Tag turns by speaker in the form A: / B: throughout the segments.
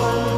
A: নেতা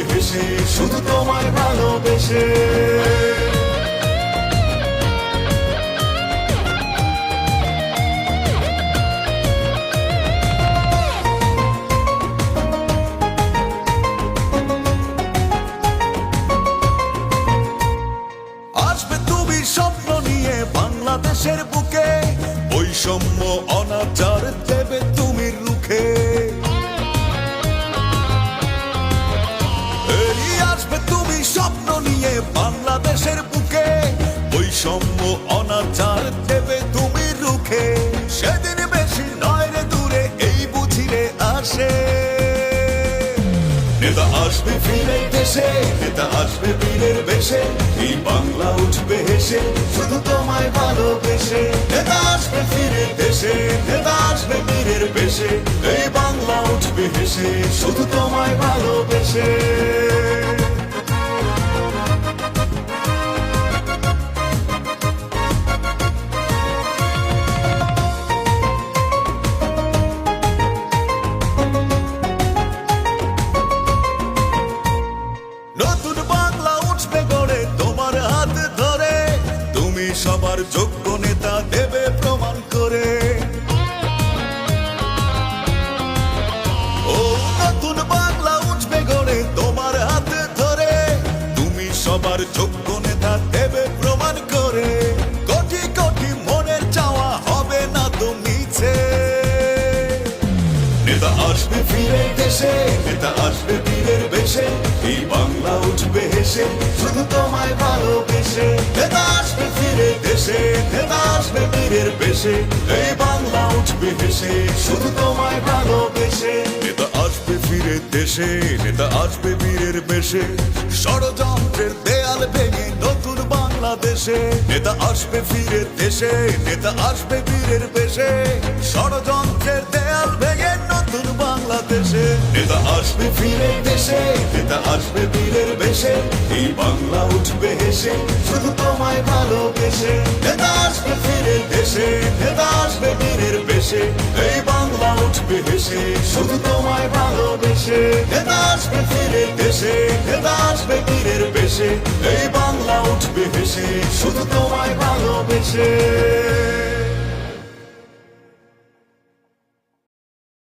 A: উঠবে হেসে শুধু তোমায় ভালোবেসে। বাংলাদেশের বুকে বৈষম্য অনাচার দেবে বাংলাদেশের বুকে, বৈষম্য অনাচার দেবে তুমি রুখে। সেদিন বেশি নয় রে দূরে, এই বুঝিলে আসে। নেতা আসবে ফিরে দেশে, নেতা আসবে বীরের বেশে, এই বাংলা উঠবে হেসে, শুধু তোমায় ভালোবেসে। নেতা আসবে ফিরে দেশে, নেতা আসবে বীরের বেশে, এই বাংলা উঠবে হেসে, শুধু তোমায় ভালোবেসে। সবার যোগ্য নেতা দেবে প্রমাণ করে। কোটি কোটি মনের চাওয়া হবে না তো নেতা আসবে ফিরে দেশে, নেতা আসবে বীরের বেশে, এই বাংলা উঠবে হেসে, শুধু তোমায় ভালোবেসে। নেতা আসবে ফিরে দেশে, নেতা আসবে বীরের বেশে, এই বাংলা উঠবে হেসে, শুধু তোমায় ভালোবেসে। নেতা আসবে ফিরে দেশে, নেতা আসবে বেশে ষড়যন্ত্রের দেয়াল ভেঙে নতুন বাংলাদেশে। নেতা আসবে ফিরে দেশে, নেতা আসবে বীরের বেশে। ষড়যন্ত্রের দেয়াল ভেঙে নতুন বাংলাদেশে। নেতা আসবে ফিরে দেশে, নেতা আসবে বীরের বেশে। এই বাংলা উঠবে হেসে, শুধু তোমায় ভালোবেসে। নেতা আসবে ফিরে দেশে, নেতা আসবে বীরের বেশে। এই বাংলা উঠবে হেসে, শুধু তোমায় ভালোবেসে। নেতা আসবে নেতা আসবে বীরের বেশে এই বাংলা উঠবে হেসে শুধু তোমায় ভালোবেসে।